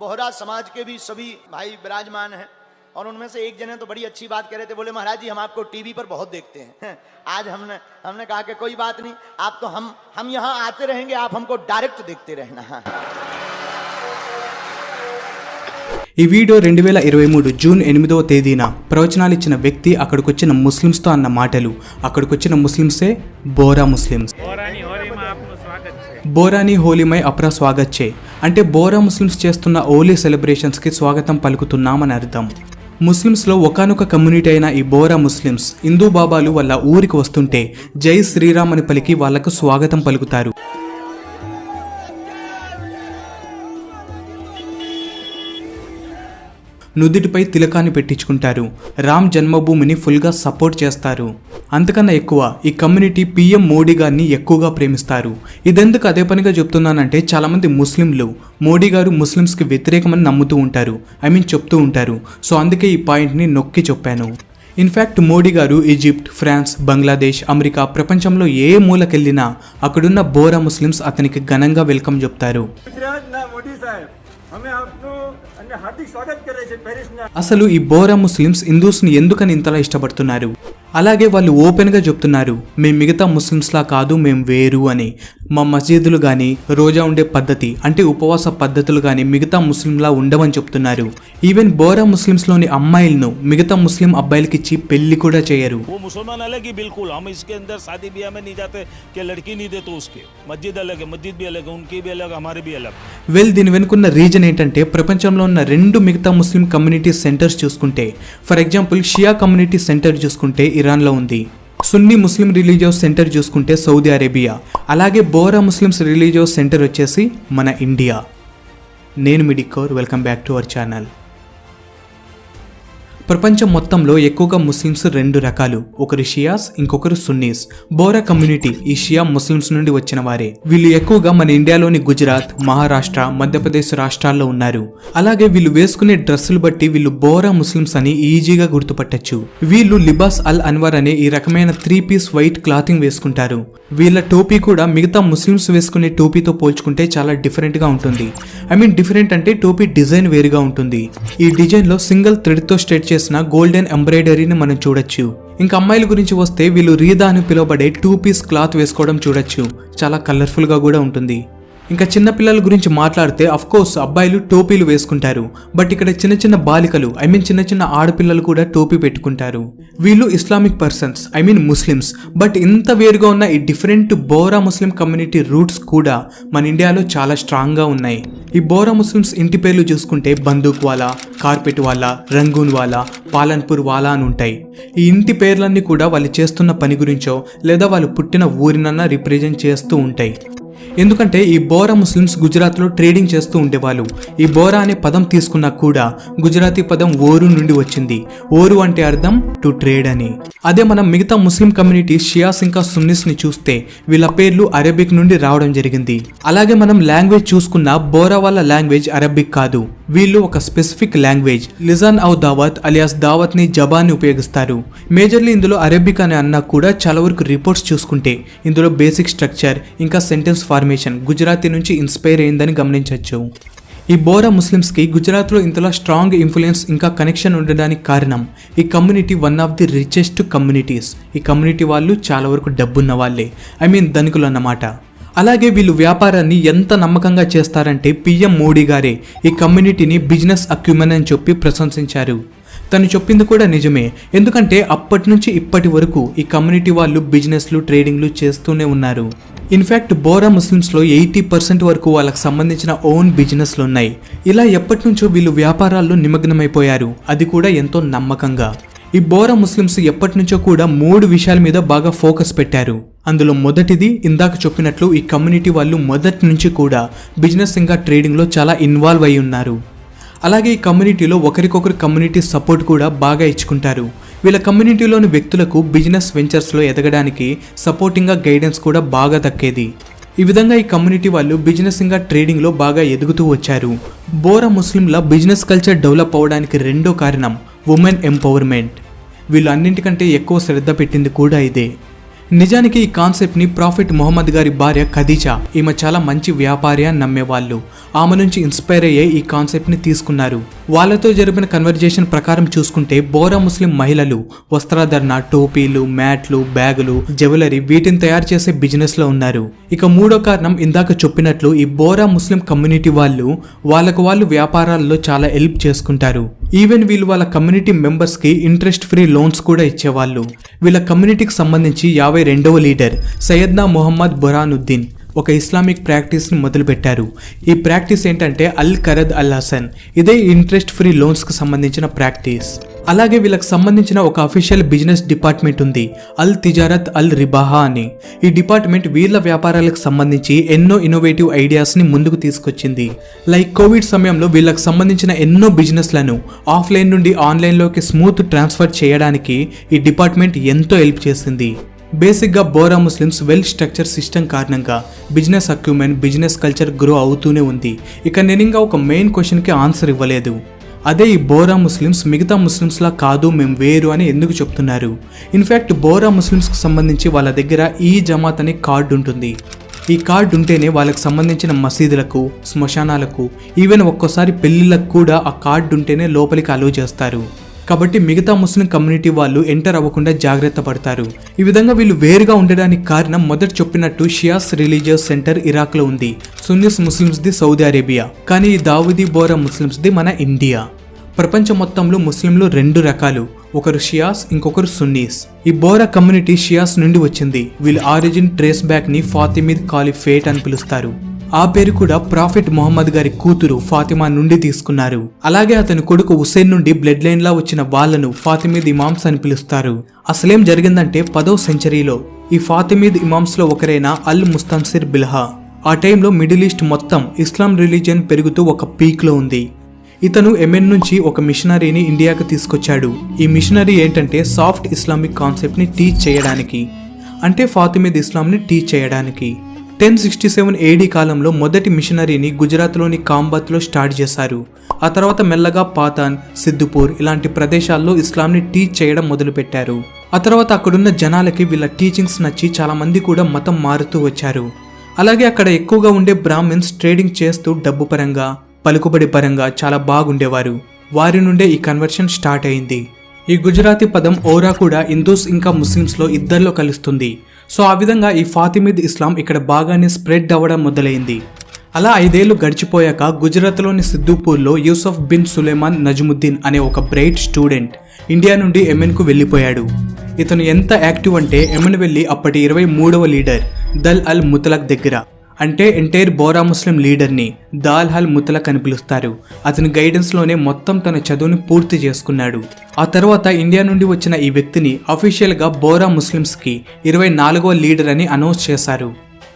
बोहरा समाज के भी सभी भाई विराजमान हैं और उनमें से एक जने तो बड़ी अच्छी बात कह रहे थे बोले महाराज जी हम आपको टीवी पर बहुत देखते हैं आज हमने हमने कहा कि कोई बात नहीं आप तो हम हम यहाँ आते रहेंगे आप हमको डायरेक्ट देखते रहना ఈ వీడియో రెండు వేల ఇరవై మూడు జూన్ ఎనిమిదవ తేదీన ప్రవచనాలు ఇచ్చిన వ్యక్తి అక్కడికొచ్చిన ముస్లిమ్స్తో అన్న మాటలు అక్కడికొచ్చిన ముస్లిమ్సే బోరా ముస్లిమ్స్ బోరాని హోలీమై అప్రా స్వాగచ్చే అంటే బోరా ముస్లిమ్స్ చేస్తున్న హోలీ సెలబ్రేషన్స్కి స్వాగతం పలుకుతున్నామని అర్థం. ముస్లిమ్స్లో ఒకనొక కమ్యూనిటీ అయిన ఈ బోరా ముస్లిమ్స్ హిందూ బాబాలు వాళ్ళ ఊరికి వస్తుంటే జై శ్రీరామ్ అని పలికి వాళ్ళకు స్వాగతం పలుకుతారు. నుదుటిపై తిలకాన్ని పెట్టించుకుంటారు. రామ్ జన్మభూమిని ఫుల్గా సపోర్ట్ చేస్తారు. అంతకన్నా ఎక్కువ ఈ కమ్యూనిటీ పిఎం మోడీ గారిని ఎక్కువగా ప్రేమిస్తారు. ఇదెందుకు అదే పనిగా చెప్తున్నానంటే చాలామంది ముస్లింలు మోడీ గారు ముస్లిమ్స్కి వ్యతిరేకమని నమ్ముతూ ఉంటారు. ఐ మీన్ చెప్తూ ఉంటారు. సో అందుకే ఈ పాయింట్ని నొక్కి చెప్పాను. ఇన్ఫ్యాక్ట్ మోడీ గారు ఈజిప్ట్ ఫ్రాన్స్ బంగ్లాదేశ్ అమెరికా ప్రపంచంలో ఏ మూలకెళ్ళినా అక్కడున్న బోరా ముస్లిమ్స్ అతనికి ఘనంగా వెల్కమ్ చెప్తారు. అసలు ఈ బోరా ముస్లిమ్స్ హిందూస్ని ఎందుకని ఇంతలా ఇష్టపడుతున్నారు? అలాగే వాళ్ళు ఓపెన్గా చెప్తున్నారు మేము మిగతా ముస్లిమ్స్లా కాదు మేము వేరు అని. మా మసీదులు కానీ రోజా ఉండే పద్ధతి అంటే ఉపవాస పద్ధతులు కానీ మిగతా ముస్లింలా ఉండవని చెప్తున్నారు. ఈవెన్ బోరా ముస్లిమ్స్లోని అమ్మాయిలను మిగతా ముస్లిం అబ్బాయిలకి ఇచ్చి పెళ్ళి కూడా చేయరు. వెల్ దీని వెనుకున్న రీజన్ ఏంటంటే ప్రపంచంలో ఉన్న రెండు మిగతా ముస్లిం కమ్యూనిటీ సెంటర్స్ చూసుకుంటే for example Shia community center చూసుకుంటే ఇరాన్లో ఉంది. సున్నీ ముస్లిం రిలీజియస్ సెంటర్ చూసుకుంటే సౌదీ అరేబియా. అలాగే బోరా ముస్లిమ్స్ రిలీజియస్ సెంటర్ వచ్చేసి మన ఇండియా. నేను మిడికోర్ welcome back to our channel. ప్రపంచం మొత్తంలో ఎక్కువగా ముస్లిమ్స్ రెండు రకాలు. ఒకరు షియాస్ ఇంకొకరు సున్నీస్. బోరా కమ్యూనిటీ ఈ షియా ముస్లిమ్స్ నుండి వచ్చిన వారే. వీళ్ళు ఎక్కువగా మన ఇండియాలోని గుజరాత్ మహారాష్ట్ర మధ్యప్రదేశ్ రాష్ట్రాల్లో ఉన్నారు. అలాగే వీళ్ళు వేసుకునే డ్రెస్సులు బట్టి వీళ్ళు బోరా ముస్లిమ్స్ అని ఈజీగా గుర్తుపట్టచ్చు. వీళ్ళు లిబాస్ అల్ అన్వర్ అనే ఈ రకమైన త్రీ పీస్ వైట్ క్లాతింగ్ వేసుకుంటారు. వీళ్ళ టోపీ కూడా మిగతా ముస్లిమ్స్ వేసుకునే టోపీతో పోల్చుకుంటే చాలా డిఫరెంట్గా ఉంటుంది. ఐ మీన్ డిఫరెంట్ అంటే టోపీ డిజైన్ వేరుగా ఉంటుంది. ఈ డిజైన్లో సింగిల్ థ్రెడ్తో స్ట్రెచ్ చేసిన గోల్డెన్ ఎంబ్రాయిడరీని మనం చూడొచ్చు. ఇంకా అమ్మాయిల గురించి వస్తే వీళ్ళు రీదా అని పిలువబడే టూ పీస్ క్లాత్ వేసుకోవడం చూడొచ్చు. చాలా కలర్ఫుల్గా కూడా ఉంటుంది. ఇంకా చిన్నపిల్లల గురించి మాట్లాడితే కోర్స్ అబ్బాయిలు టోపీలు వేసుకుంటారు. బట్ ఇక్కడ చిన్న చిన్న బాలికలు ఐ మీన్ చిన్న చిన్న ఆడపిల్లలు కూడా టోపీ పెట్టుకుంటారు. వీళ్ళు Islamic persons I mean Muslims but ఇంత వేరుగా ఉన్న ఈ different Bohra Muslim community roots కూడా మన ఇండియాలో చాలా స్ట్రాంగ్గా ఉన్నాయి. ఈ బోరా ముస్లిమ్స్ ఇంటి పేర్లు చూసుకుంటే బందూక్ వాలా కార్పెట్ వాలా రంగూన్ వాలా పాలన్పూర్ వాలా అని ఉంటాయి. ఈ ఇంటి పేర్లన్నీ కూడా వాళ్ళు చేస్తున్న పని గురించో లేదా వాళ్ళు పుట్టిన ఊరినన్నా రిప్రజెంట్ చేస్తూ ఉంటాయి. ఎందుకంటే ఈ బోరా ముస్లిమ్స్ గుజరాత్లో ట్రేడింగ్ చేస్తూ ఉండేవాళ్ళు. ఈ బోరా అనే పదం తీసుకున్నా కూడా గుజరాతీ పదం ఓరు నుండి వచ్చింది. ఓరు అంటే అర్థం టు ట్రేడ్ అని. అదే మనం మిగతా ముస్లిం కమ్యూనిటీ షియాస్ ఇంకా సున్నిస్ని చూస్తే వీళ్ళ పేర్లు అరబిక్ నుండి రావడం జరిగింది. అలాగే మనం లాంగ్వేజ్ చూసుకున్న బోరా వాళ్ళ లాంగ్వేజ్ అరబిక్ కాదు. వీళ్ళు ఒక స్పెసిఫిక్ లాంగ్వేజ్. లిజాన్ ఔ దావత్ అలియాస్ దావత్ని జబాన్ని ఉపయోగిస్తారు. మేజర్లీ ఇందులో అరబిక్ అని అన్నా కూడా చాలా వరకు రిపోర్ట్స్ చూసుకుంటే. ఇందులో బేసిక్ స్ట్రక్చర్ ఇంకా సెంటెన్స్ ఫార్మేషన్ గుజరాతీ నుంచి ఇన్స్పైర్ అయిందని గమనించవచ్చు. ఈ బోరా ముస్లిమ్స్కి గుజరాత్లో ఇంతలా స్ట్రాంగ్ ఇన్ఫ్లుయెన్స్ ఇంకా కనెక్షన్ ఉండడానికి కారణం ఈ community one of the richest communities. ఈ కమ్యూనిటీ వాళ్ళు చాలా వరకు డబ్బున్న వాళ్ళే. ఐ మీన్ ధనికులు అన్నమాట. అలాగే వీళ్ళు వ్యాపారాన్ని ఎంత నమ్మకంగా చేస్తారంటే పిఎం మోడీ గారే ఈ కమ్యూనిటీని బిజినెస్ అక్యుమెన్ అని చెప్పి ప్రశంసించారు. తను చెప్పింది కూడా నిజమే. ఎందుకంటే అప్పటి నుంచి ఇప్పటి వరకు ఈ కమ్యూనిటీ వాళ్ళు బిజినెస్లు ట్రేడింగ్లు చేస్తూనే ఉన్నారు. ఇన్ఫ్యాక్ట్ బోరా ముస్లిమ్స్లో ఎయిటీ పర్సెంట్ వరకు వాళ్ళకి సంబంధించిన ఓన్ బిజినెస్లు ఉన్నాయి. ఇలా ఎప్పటి నుంచో వీళ్ళు వ్యాపారాల్లో నిమగ్నమైపోయారు. అది కూడా ఎంతో నమ్మకంగా. ఈ బోరా ముస్లిమ్స్ ఎప్పటి నుంచో కూడా మూడు విషయాల మీద బాగా ఫోకస్ పెట్టారు. అందులో మొదటిది ఇందాక చెప్పినట్లు ఈ కమ్యూనిటీ వాళ్ళు మొదటి నుంచి కూడా బిజినెస్ ఇంకా ట్రేడింగ్లో చాలా ఇన్వాల్వ్ అయి ఉన్నారు. అలాగే ఈ కమ్యూనిటీలో ఒకరికొకరు కమ్యూనిటీ సపోర్ట్ కూడా బాగా ఇచ్చుకుంటారు. వీళ్ళ కమ్యూనిటీలోని వ్యక్తులకు బిజినెస్ వెంచర్స్లో ఎదగడానికి సపోర్టింగ్గా గైడెన్స్ కూడా బాగా దక్కేది. ఈ విధంగా ఈ కమ్యూనిటీ వాళ్ళు బిజినెస్ ఇంకా ట్రేడింగ్లో బాగా ఎదుగుతూ వచ్చారు. బోరా ముస్లింల బిజినెస్ కల్చర్ డెవలప్ అవ్వడానికి రెండో కారణం ఉమెన్ ఎంపవర్మెంట్. వీళ్ళు అన్నింటికంటే ఎక్కువ శ్రద్ధ పెట్టింది కూడా ఇదే. నిజానికి ఈ కాన్సెప్ట్ని ప్రాఫిట్ మొహమ్మద్ గారి భార్య ఖదీజా ఈమె చాలా మంచి వ్యాపారి అని నమ్మేవాళ్ళు. ఆమె నుంచి ఇన్స్పైర్ అయ్యే ఈ కాన్సెప్ట్ని తీసుకున్నారు. వాళ్ళతో జరిపిన కన్వర్జేషన్ ప్రకారం చూసుకుంటే బోరా ముస్లిం మహిళలు వస్త్రాధరణ టోపీలు మ్యాట్లు బ్యాగులు జ్యువెలరీ వీటిని తయారు చేసే బిజినెస్లో ఉన్నారు. ఇక మూడో కారణం ఇందాక చెప్పినట్లు ఈ బోరా ముస్లిం కమ్యూనిటీ వాళ్ళు వాళ్ళకు వాళ్ళు వ్యాపారాల్లో చాలా హెల్ప్ చేసుకుంటారు. ఈవెన్ వీళ్ళు వాళ్ళ కమ్యూనిటీ మెంబర్స్కి ఇంట్రెస్ట్ ఫ్రీ లోన్స్ కూడా ఇచ్చేవాళ్ళు. వీళ్ళ కమ్యూనిటీకి సంబంధించి యాభై రెండవ లీడర్ సయ్యద్నా మొహమ్మద్ బురానుద్దీన్ ఒక ఇస్లామిక్ ప్రాక్టీస్ని మొదలుపెట్టారు. ఈ ప్రాక్టీస్ ఏంటంటే అల్ కరద్ అల్ హసన్ ఇదే ఇంట్రెస్ట్ ఫ్రీ లోన్స్కి సంబంధించిన ప్రాక్టీస్ అలాగే వీళ్ళకి సంబంధించిన ఒక అఫీషియల్ బిజినెస్ డిపార్ట్మెంట్ ఉంది అల్ తిజారత్ అల్ రిబాహా అని. ఈ డిపార్ట్మెంట్ వీళ్ళ వ్యాపారాలకు సంబంధించి ఎన్నో ఇన్నోవేటివ్ ఐడియాస్ని ముందుకు తీసుకొచ్చింది. లైక్ కోవిడ్ సమయంలో వీళ్ళకి సంబంధించిన ఎన్నో బిజినెస్లను ఆఫ్లైన్ నుండి ఆన్లైన్లోకి స్మూత్ ట్రాన్స్ఫర్ చేయడానికి ఈ డిపార్ట్మెంట్ ఎంతో హెల్ప్ చేసింది. బేసిక్గా Bohra Muslims well structure system కారణంగా business acumen business culture grow అవుతూనే ఉంది. ఇక నేను ఇంకా ఒక మెయిన్ క్వశ్చన్కి ఆన్సర్ ఇవ్వలేదు. అదే ఈ బోరా ముస్లిమ్స్ మిగతా ముస్లిమ్స్లా కాదు మేము వేరు అని ఎందుకు చెప్తున్నారు? ఇన్ఫ్యాక్ట్ బోరా ముస్లిమ్స్కు సంబంధించి వాళ్ళ దగ్గర ఈ జమాత్ అనే కార్డు ఉంటుంది. ఈ కార్డు ఉంటేనే వాళ్ళకి సంబంధించిన మసీదులకు శ్మశానాలకు ఈవెన్ ఒక్కోసారి పెళ్ళిళ్ళకు కూడా ఆ కార్డు ఉంటేనే లోపలికి అలో చేస్తారు. కాబట్టి మిగతా ముస్లిం కమ్యూనిటీ వాళ్ళు ఎంటర్ అవ్వకుండా జాగ్రత్త పడతారు. ఈ విధంగా వీళ్ళు వేరుగా ఉండడానికి కారణం మొదట చెప్పినట్టు షియాస్ రిలీజియస్ సెంటర్ ఇరాక్లో ఉంది. సున్నీస్ ముస్లిమ్స్ది సౌదీ అరేబియా. కానీ ఈ దావుదీ బోరా ముస్లిమ్స్ది మన ఇండియా. ప్రపంచం మొత్తంలో ముస్లింలు రెండు రకాలు. ఒకరు షియాస్ ఇంకొకరు సున్నీస్. ఈ బోరా కమ్యూనిటీ షియాస్ నుండి వచ్చింది. వీళ్ళ ఆరిజిన్ ట్రేస్ బ్యాక్ని ఫాతిమిద్ కాలిఫేట్ అని పిలుస్తారు. ఆ పేరు కూడా ప్రాఫిట్ మొహమ్మద్ గారి కూతురు ఫాతిమా నుండి తీసుకున్నారు. అలాగే అతని కొడుకు హుసేన్ నుండి బ్లడ్ లైన్ లా వచ్చిన వాళ్ళను ఫాతిమీద్ ఇమామ్స్ అని పిలుస్తారు. అసలేం జరిగిందంటే పదో సెంచరీలో ఈ ఫాతిమీద్ ఇమామ్స్లో ఒకరైన అల్ ముస్తన్సిర్ బిల్హా. ఆ టైంలో మిడిల్ ఈస్ట్ మొత్తం ఇస్లాం రిలీజియన్ పెరుగుతూ ఒక పీక్లో ఉంది. ఇతను ఎమెన్ నుంచి ఒక మిషనరీని ఇండియాకు తీసుకొచ్చాడు. ఈ మిషనరీ ఏంటంటే సాఫ్ట్ ఇస్లామిక్ కాన్సెప్ట్ని టీచ్ చేయడానికి. అంటే ఫాతిమీద్ ఇస్లాంని టీచ్ చేయడానికి. టెన్ సిక్స్టీ సెవెన్ ఏడీ కాలంలో మొదటి మిషనరీని గుజరాత్లోని కాంబాత్లో స్టార్ట్ చేశారు. ఆ తర్వాత మెల్లగా పాతాన్ సిద్దుపూర్ ఇలాంటి ప్రదేశాల్లో ఇస్లాంని టీచ్ చేయడం మొదలుపెట్టారు. ఆ తర్వాత అక్కడున్న జనాలకి వీళ్ళ టీచింగ్స్ నచ్చి చాలామంది కూడా మతం మారుతూ వచ్చారు. అలాగే అక్కడ ఎక్కువగా ఉండే బ్రాహ్మిన్స్ ట్రేడింగ్ చేస్తూ డబ్బు పరంగా పలుకుబడి పరంగా చాలా బాగుండేవారు. వారి నుండే ఈ కన్వర్షన్ స్టార్ట్ అయింది. ఈ గుజరాతీ పదం ఓరా కూడా హిందూస్ ఇంకా ముస్లిమ్స్లో ఇద్దరిలో కలుస్తుంది. సో ఆ విధంగా ఈ ఫాతిమిద్ ఇస్లాం ఇక్కడ బాగానే స్ప్రెడ్ అవ్వడం మొదలైంది. అలా ఐదేళ్ళు గడిచిపోయాక గుజరాత్లోని సిద్దుపూర్లో యూసఫ్ బిన్ సులేమాన్ నజముద్దీన్ అనే ఒక బ్రైట్ స్టూడెంట్ ఇండియా నుండి ఎమెన్కు వెళ్ళిపోయాడు. ఇతను ఎంత యాక్టివ్ అంటే ఎమెన్ వెళ్ళి అప్పటి ఇరవై మూడవ లీడర్ దల్ అల్ ముతలక్ దగ్గర. అంటే ఎంటైర్ బోరా ముస్లిం లీడర్ని దాల్ హల్ ముతలక్ అని పిలుస్తారు. అతని గైడెన్స్లోనే మొత్తం తన చదువుని పూర్తి చేసుకున్నాడు. ఆ తర్వాత ఇండియా నుండి వచ్చిన ఈ వ్యక్తిని అఫీషియల్గా బోరా ముస్లిమ్స్కి ఇరవై నాలుగవ లీడర్ అని అనౌన్స్ చేశారు.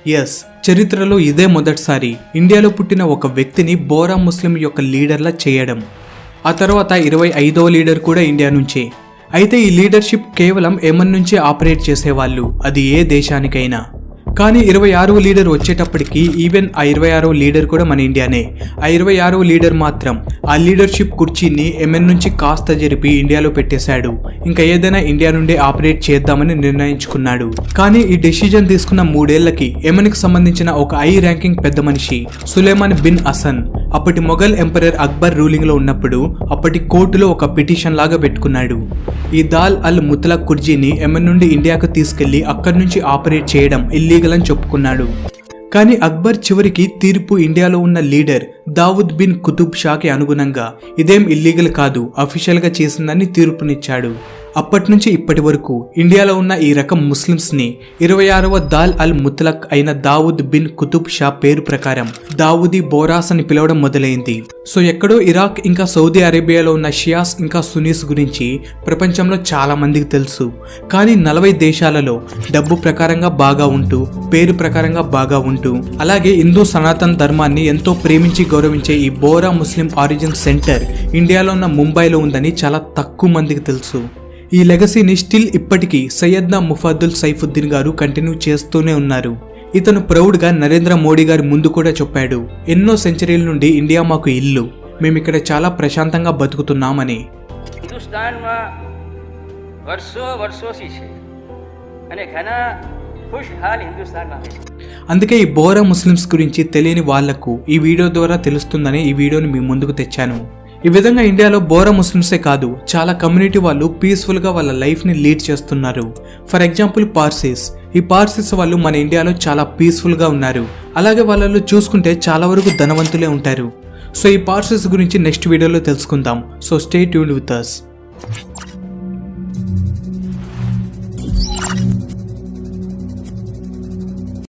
ఎస్ చరిత్రలో ఇదే మొదటిసారి ఇండియాలో పుట్టిన ఒక వ్యక్తిని బోరా ముస్లిం యొక్క లీడర్లా చేయడం. ఆ తర్వాత ఇరవై ఐదవ లీడర్ కూడా ఇండియా నుంచే. అయితే ఈ లీడర్షిప్ కేవలం ఎమన్ నుంచే ఆపరేట్ చేసేవాళ్ళు అది ఏ దేశానికైనా. కానీ ఇరవై ఆరవ లీడర్ వచ్చేటప్పటికి ఈవెన్ ఆ ఇరవై ఆరవ లీడర్ కూడా మన ఇండియానే. ఆ ఇరవై ఆరవ లీడర్ మాత్రం ఆ లీడర్షిప్ కుర్చీని ఎంఎన్ నుంచి కాస్త జరిపి ఇండియాలో పెట్టేశాడు. ఇంకా ఏదైనా ఇండియా నుండి ఆపరేట్ చేద్దామని నిర్ణయించుకున్నాడు. కానీ ఈ డెసిజన్ తీసుకున్న మూడేళ్ళకి ఎమెన్కి సంబంధించిన ఒక ఐ ర్యాంకింగ్ పెద్ద మనిషి సులేమాన్ బిన్ అసన్ అప్పటి మొఘల్ ఎంపరర్ అక్బర్ రూలింగ్లో ఉన్నప్పుడు అప్పటి కోర్టులో ఒక పిటిషన్ లాగా పెట్టుకున్నాడు. ఈ దాల్ అల్ ముతలక్ కుర్జీని ఎమన్ నుండి ఇండియాకు తీసుకెళ్ళి అక్కడి నుంచి ఆపరేట్ చేయడం ఇల్లీగల్ అని చెప్పుకున్నాడు. కానీ అక్బర్ చివరికి తీర్పు ఇండియాలో ఉన్న లీడర్ దావుద్ బిన్ కుతుబ్ షాకి అనుగుణంగా ఇదేం ఇల్లీగల్ కాదు అఫీషియల్గా చేసిందని తీర్పునిచ్చాడు. అప్పటి నుంచి ఇప్పటి వరకు ఇండియాలో ఉన్న ఈ రకం ముస్లిమ్స్ని ఇరవై ఆరవ దాల్ అల్ ముత్లక్ అయిన దావుద్ బిన్ కుతుబ్ షా పేరు ప్రకారం దావుదీ బోరాస్ అని పిలవడం మొదలైంది. సో ఎక్కడో ఇరాక్ ఇంకా సౌదీ అరేబియాలో ఉన్న షియాస్ ఇంకా సునీస్ గురించి ప్రపంచంలో చాలా మందికి తెలుసు. కానీ నలభై దేశాలలో డబ్బు ప్రకారంగా బాగా ఉంటూ పేరు ప్రకారంగా బాగా ఉంటూ అలాగే హిందూ సనాతన ధర్మాన్ని ఎంతో ప్రేమించి గౌరవించే ఈ బోరా ముస్లిం ఆరిజిన్ సెంటర్ ఇండియాలో ఉన్న ముంబైలో ఉందని చాలా తక్కువ మందికి తెలుసు. ఈ లెగసీని స్టిల్ ఇప్పటికీ సయ్యద్నా ముఫాదుల్ సైఫుద్దీన్ గారు కంటిన్యూ చేస్తూనే ఉన్నారు. ఇతను ప్రౌడ్గా నరేంద్ర మోడీ గారి ముందు కూడా చెప్పాడు ఎన్నో సెంచరీల నుండి ఇండియా మాకు ఇల్లు. మేము ఇక్కడ చాలా ప్రశాంతంగా బతుకుతున్నామని. అందుకే ఈ బోరా ముస్లిమ్స్ గురించి తెలియని వాళ్ళకు ఈ వీడియో ద్వారా తెలుస్తుందని ఈ వీడియోని మీ ముందుకు తెచ్చాను. ఈ విధంగా ఇండియాలో బోరా ముస్లిమ్సే కాదు చాలా కమ్యూనిటీ వాళ్ళు పీస్ఫుల్గా వాళ్ళ లైఫ్ని లీడ్ చేస్తున్నారు. For example Parsis. ఈ పార్సీస్ వాళ్ళు మన ఇండియాలో చాలా పీస్ఫుల్గా ఉన్నారు. అలాగే వాళ్ళలో చూసుకుంటే చాలా వరకు ధనవంతులే ఉంటారు. సో ఈ పార్సీస్ గురించి నెక్స్ట్ వీడియోలో తెలుసుకుందాం. So stay tune with us